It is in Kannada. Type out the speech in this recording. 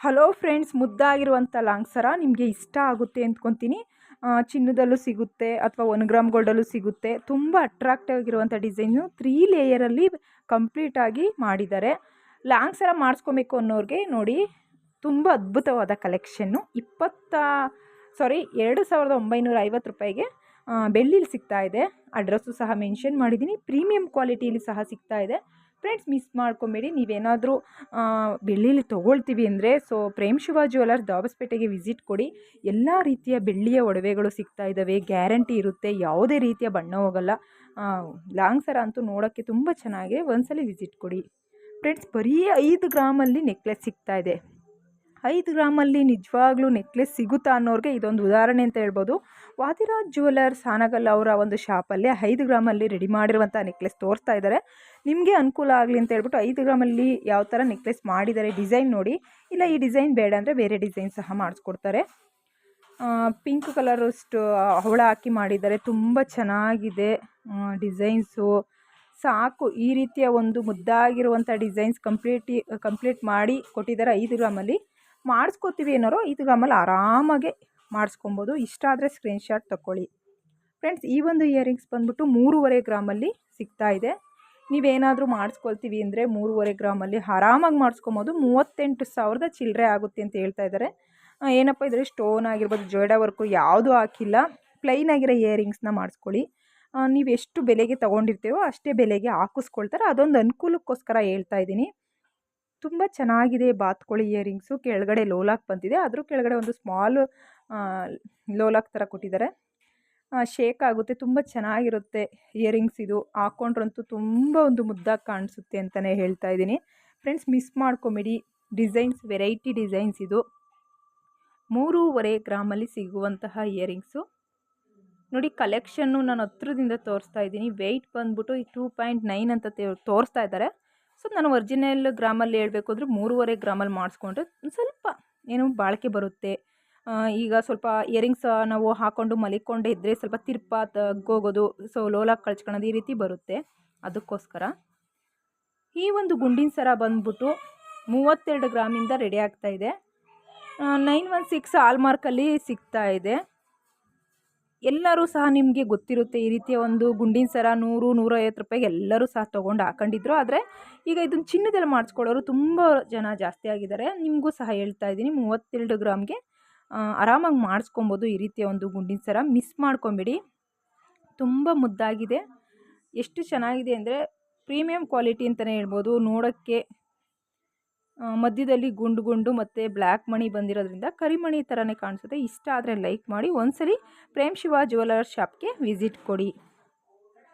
ಹಲೋ ಫ್ರೆಂಡ್ಸ್ ಮುದ್ದಾಗಿರುವಂಥ ಲಾಂಗ್ ಸರ ನಿಮಗೆ ಇಷ್ಟ ಆಗುತ್ತೆ ಅಂದ್ಕೊತೀನಿ ಚಿನ್ನದಲ್ಲೂ ಸಿಗುತ್ತೆ ಅಥವಾ ಒನ್ ಗ್ರಾಮ್ ಗೋಲ್ಡಲ್ಲೂ ಸಿಗುತ್ತೆ. ತುಂಬ ಅಟ್ರಾಕ್ಟಿವ್ ಆಗಿರುವಂಥ ಡಿಸೈನು ತ್ರೀ ಲೇಯರಲ್ಲಿ ಕಂಪ್ಲೀಟಾಗಿ ಮಾಡಿದ್ದಾರೆ. ಲಾಂಗ್ ಸರ ಮಾಡಿಸ್ಕೊಬೇಕು ಅನ್ನೋರಿಗೆ ನೋಡಿ, ತುಂಬ ಅದ್ಭುತವಾದ ಕಲೆಕ್ಷನ್ನು ಇಪ್ಪತ್ತ ಸಾರಿ ಎರಡು ಸಾವಿರದ ಒಂಬೈನೂರ ಐವತ್ತು ರೂಪಾಯಿಗೆ ಬೆಳ್ಳಿಲಿ ಸಿಗ್ತಾ ಇದೆ. ಅಡ್ರೆಸ್ಸು ಸಹ ಮೆನ್ಷನ್ ಮಾಡಿದ್ದೀನಿ. ಪ್ರೀಮಿಯಂ ಕ್ವಾಲಿಟಿಯಲ್ಲಿ ಸಹ ಸಿಗ್ತಾ ಇದೆ. ಫ್ರೆಂಡ್ಸ್ ಮಿಸ್ ಮಾಡ್ಕೊಬೇಡಿ. ನೀವೇನಾದರೂ ಬೆಳ್ಳಿಲಿ ತೊಗೊಳ್ತೀವಿ ಅಂದರೆ ಸೊ ಪ್ರೇಮ್ ಶಿವ ಜ್ಯುವೆಲರ್ ದಾಬಸ್ಪೇಟೆಗೆ ವಿಸಿಟ್ ಕೊಡಿ. ಎಲ್ಲ ರೀತಿಯ ಬೆಳ್ಳಿಯ ಒಡವೆಗಳು ಸಿಗ್ತಾ ಇದ್ದಾವೆ ಗ್ಯಾರಂಟಿ ಇರುತ್ತೆ. ಯಾವುದೇ ರೀತಿಯ ಬಣ್ಣ ಹೋಗಲ್ಲ. ಲಾಂಗ್ ಸರ ಅಂತೂ ನೋಡೋಕ್ಕೆ ತುಂಬ ಚೆನ್ನಾಗಿದೆ. ಒಂದ್ಸಲ ವಿಸಿಟ್ ಕೊಡಿ. ಫ್ರೆಂಡ್ಸ್, ಬರೀ ಐದು ಗ್ರಾಮಲ್ಲಿ ನೆಕ್ಲೆಸ್ ಸಿಗ್ತಾ ಇದೆ. ಐದು ಗ್ರಾಮಲ್ಲಿ ನಿಜವಾಗ್ಲೂ ನೆಕ್ಲೆಸ್ ಸಿಗುತ್ತಾ ಅನ್ನೋರಿಗೆ ಇದೊಂದು ಉದಾಹರಣೆ ಅಂತ ಹೇಳ್ಬೋದು. ವಾದಿರಾಜ್ ಜುವೆಲರ್ ಸಾನಗಲ್ ಅವರ ಒಂದು ಶಾಪಲ್ಲಿ ಐದು ಗ್ರಾಮಲ್ಲಿ ರೆಡಿ ಮಾಡಿರುವಂಥ ನೆಕ್ಲೆಸ್ ತೋರಿಸ್ತಾ ಇದ್ದಾರೆ. ನಿಮಗೆ ಅನುಕೂಲ ಆಗಲಿ ಅಂತ ಹೇಳ್ಬಿಟ್ಟು ಐದು ಗ್ರಾಮಲ್ಲಿ ಯಾವ ಥರ ನೆಕ್ಲೆಸ್ ಮಾಡಿದ್ದಾರೆ ಡಿಸೈನ್ ನೋಡಿ. ಇಲ್ಲ ಈ ಡಿಸೈನ್ ಬೇಡ ಅಂದರೆ ಬೇರೆ ಡಿಸೈನ್ ಸಹ ಮಾಡಿಸ್ಕೊಡ್ತಾರೆ. ಪಿಂಕ್ ಕಲರ್ ಅಷ್ಟು ಅವಳ ಹಾಕಿ ಮಾಡಿದ್ದಾರೆ. ತುಂಬ ಚೆನ್ನಾಗಿದೆ ಡಿಸೈನ್ಸು. ಸಾಕು, ಈ ರೀತಿಯ ಒಂದು ಮುದ್ದಾಗಿರುವಂಥ ಡಿಸೈನ್ಸ್ ಕಂಪ್ಲೀಟಿ, ಕಂಪ್ಲೀಟ್ ಮಾಡಿ ಕೊಟ್ಟಿದ್ದಾರೆ ಐದು ಗ್ರಾಮಲ್ಲಿ. ಮಾಡಿಸ್ಕೋತೀವಿ ಏನಾರೋ ಐದು ಗ್ರಾಮಲ್ಲಿ ಆರಾಮಾಗೆ ಮಾಡಿಸ್ಕೊಬೋದು. ಇಷ್ಟ ಆದರೆ ಸ್ಕ್ರೀನ್ಶಾಟ್ ತಗೊಳ್ಳಿ ಫ್ರೆಂಡ್ಸ್ ಈ ಒಂದು ಇಯರಿಂಗ್ಸ್ ಬಂದ್ಬಿಟ್ಟು ಮೂರುವರೆ ಗ್ರಾಮಲ್ಲಿ ಸಿಗ್ತಾ ಇದೆ. ನೀವೇನಾದರೂ ಮಾಡಿಸ್ಕೊಳ್ತೀವಿ ಅಂದರೆ ಮೂರುವರೆ ಗ್ರಾಮಲ್ಲಿ ಆರಾಮಾಗಿ ಮಾಡಿಸ್ಕೊಬೋದು. ಮೂವತ್ತೆಂಟು ಸಾವಿರದ ಚಿಲ್ಲರೆ ಆಗುತ್ತೆ ಅಂತ ಹೇಳ್ತಾ ಇದ್ದಾರೆ ಏನಪ್ಪ ಇದ್ರೆ ಸ್ಟೋನ್ ಆಗಿರ್ಬೋದು, ಜೋಡ ವರ್ಕು ಯಾವುದೂ ಹಾಕಿಲ್ಲ. ಪ್ಲೈನ್ ಆಗಿರೋ ಇಯರಿಂಗ್ಸ್ನ ಮಾಡಿಸ್ಕೊಳ್ಳಿ. ನೀವು ಎಷ್ಟು ಬೆಲೆಗೆ ತೊಗೊಂಡಿರ್ತೀರೋ ಅಷ್ಟೇ ಬೆಲೆಗೆ ಹಾಕಿಸ್ಕೊಳ್ತಾರೆ. ಅದೊಂದು ಅನುಕೂಲಕ್ಕೋಸ್ಕರ ಹೇಳ್ತಾ ಇದ್ದೀನಿ. ತುಂಬ ಚೆನ್ನಾಗಿದೆ ಬಾತ್ಕೋಳಿ ಇಯರಿಂಗ್ಸು. ಕೆಳಗಡೆ ಲೋಲಾಕ್ ಬಂದಿದೆ. ಅದ್ರ ಕೆಳಗಡೆ ಒಂದು ಸ್ಮಾಲ್ ಲೋಲಾಕ್ ಥರ ಕೊಟ್ಟಿದ್ದಾರೆ. ಶೇಕ್ ಆಗುತ್ತೆ. ತುಂಬ ಚೆನ್ನಾಗಿರುತ್ತೆ ಇಯರಿಂಗ್ಸ್ ಇದು. ಹಾಕ್ಕೊಂಡ್ರಂತೂ ತುಂಬ ಒಂದು ಮುದ್ದಾಗಿ ಕಾಣಿಸುತ್ತೆ ಅಂತಲೇ ಹೇಳ್ತಾ ಇದ್ದೀನಿ. ಫ್ರೆಂಡ್ಸ್, ಮಿಸ್ ಮಾಡ್ಕೊಂಬಿಡಿ. ಡಿಸೈನ್ಸ್, ವೆರೈಟಿ ಡಿಸೈನ್ಸ್ ಇದು. ಮೂರೂವರೆ ಗ್ರಾಮಲ್ಲಿ ಸಿಗುವಂತಹ ಇಯರಿಂಗ್ಸು. ನೋಡಿ, ಕಲೆಕ್ಷನ್ನು ನಾನು ಹತ್ರದಿಂದ ತೋರಿಸ್ತಾ ಇದ್ದೀನಿ. ವೆಯ್ಟ್ ಬಂದ್ಬಿಟ್ಟು ಟೂ ಪಾಯಿಂಟ್ ನೈನ್ ಅಂತ ತೋರಿಸ್ತಾ ಇದ್ದಾರೆ. ಸೊ, ನಾನು ಒರಿಜಿನಲ್ ಗ್ರಾಮಲ್ಲಿ ಹೇಳಬೇಕು ಅಂದರೆ ಮೂರುವರೆ ಗ್ರಾಮಲ್ಲಿ ಮಾಡಿಸ್ಕೊಂಡ್ರೆ ಸ್ವಲ್ಪ ಏನು ಬಾಳಿಕೆ ಬರುತ್ತೆ. ಈಗ ಸ್ವಲ್ಪ ಇಯರಿಂಗ್ಸ್ ನಾವು ಹಾಕ್ಕೊಂಡು ಮಲಿಕೊಂಡೇ ಇದ್ದರೆ ಸ್ವಲ್ಪ ತಿರ್ಪ ತಗ್ಗೋಗೋದು, ಸೊ ಲೋಲಾಗಿ ಕಳ್ಚ್ಕೊಳೋದು ಈ ರೀತಿ ಬರುತ್ತೆ. ಅದಕ್ಕೋಸ್ಕರ ಈ ಒಂದು ಗುಂಡಿನ ಸರ ಬಂದ್ಬಿಟ್ಟು ಮೂವತ್ತೆರಡು ಗ್ರಾಮಿಂದ ರೆಡಿ ಆಗ್ತಾ ಇದೆ. ನೈನ್ ಒನ್ ಸಿಕ್ಸ್ ಆಲ್ಮಾರ್ಕಲ್ಲಿ ಸಿಗ್ತಾ ಇದೆ. ಎಲ್ಲರೂ ಸಹ ನಿಮಗೆ ಗೊತ್ತಿರುತ್ತೆ ಈ ರೀತಿಯ ಒಂದು ಗುಂಡಿನ ಸರ ನೂರು, ನೂರೈವತ್ತು ರೂಪಾಯಿಗೆ ಎಲ್ಲರೂ ಸಹ ತೊಗೊಂಡು ಹಾಕೊಂಡಿದ್ರು. ಆದರೆ ಈಗ ಇದನ್ನು ಚಿನ್ನದಲ್ಲಿ ಮಾಡಿಸ್ಕೊಳ್ಳೋರು ತುಂಬ ಜನ ಜಾಸ್ತಿ ಆಗಿದ್ದಾರೆ. ನಿಮಗೂ ಸಹ ಹೇಳ್ತಾ ಇದ್ದೀನಿ, ಮೂವತ್ತೆರಡು ಗ್ರಾಮ್ಗೆ ಆರಾಮಾಗಿ ಮಾಡಿಸ್ಕೊಬೋದು ಈ ರೀತಿಯ ಒಂದು ಗುಂಡಿನ ಸರ. ಮಿಸ್ ಮಾಡ್ಕೊಂಬಿಡಿ. ತುಂಬ ಮುದ್ದಾಗಿದೆ. ಎಷ್ಟು ಚೆನ್ನಾಗಿದೆ ಅಂದರೆ ಪ್ರೀಮಿಯಂ ಕ್ವಾಲಿಟಿ ಅಂತಲೇ ಹೇಳ್ಬೋದು. ನೋಡೋಕ್ಕೆ ಮಧ್ಯದಲ್ಲಿ ಗುಂಡು ಗುಂಡು ಮತ್ತು ಬ್ಲ್ಯಾಕ್ ಮಣಿ ಬಂದಿರೋದ್ರಿಂದ ಕರಿಮಣಿ ಥರನೇ ಕಾಣಿಸುತ್ತೆ. ಇಷ್ಟ ಆದರೆ ಲೈಕ್ ಮಾಡಿ ಒಂದ್ಸಲಿ ಪ್ರೇಮ್ ಶಿವ ಜುವೆಲರ್ ಶಾಪ್ಗೆ ವಿಸಿಟ್ ಕೊಡಿ.